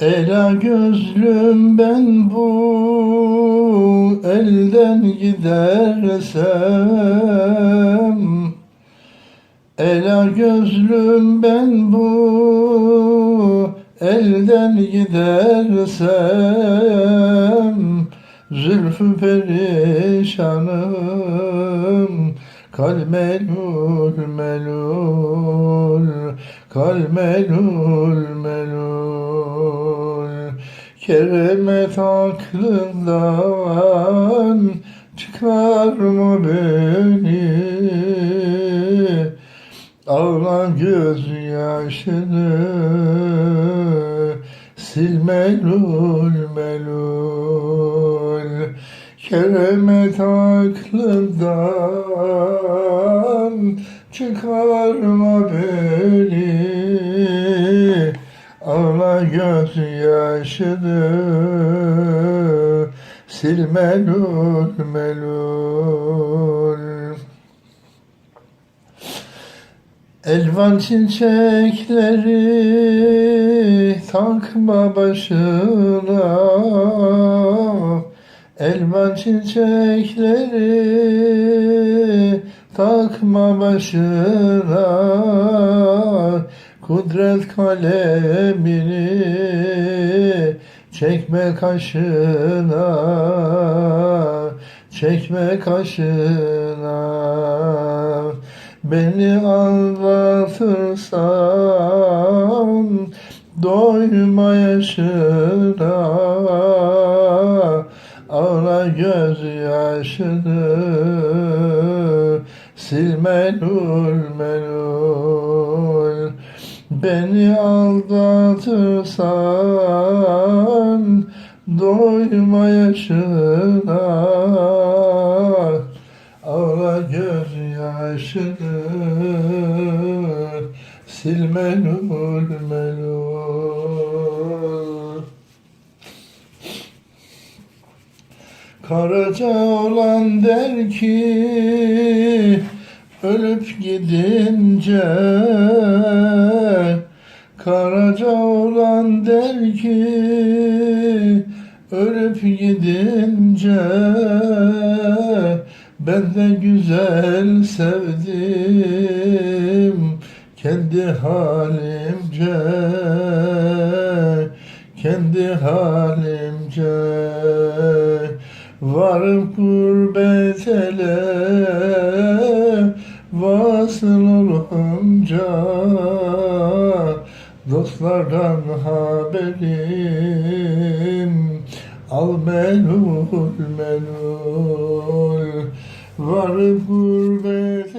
Ela gözlüm ben bu elden gidersem. Ela gözlüm ben bu elden gidersem. Zülfü perişanım Kalmelul melul Kalmelul melul Keremet aklından Çıkarma beni? Ağla gözyaşını Sil melul melul Keremet aklından Çıkarma beni Ağla gözyaşını Sil melul melul Elvan çiçekleri takma başına. Elvan çiçekleri takma başına Kudret kalemini çekme kaşına Çekme kaşına. Beni anlatırsan doyma yaşına Ağla gözyaşını sil melul melul Beni aldatırsan doyma yaşına. Ağla gözyaşını sil melul melul Karaca olan der ki ölüp gidince Karaca olan der ki ölüp gidince ben de güzel sevdim kendi halimce kendi halimce. Varım gurbet ele vasıl olunca dostlardan haberim. Al melul melul varım gurbet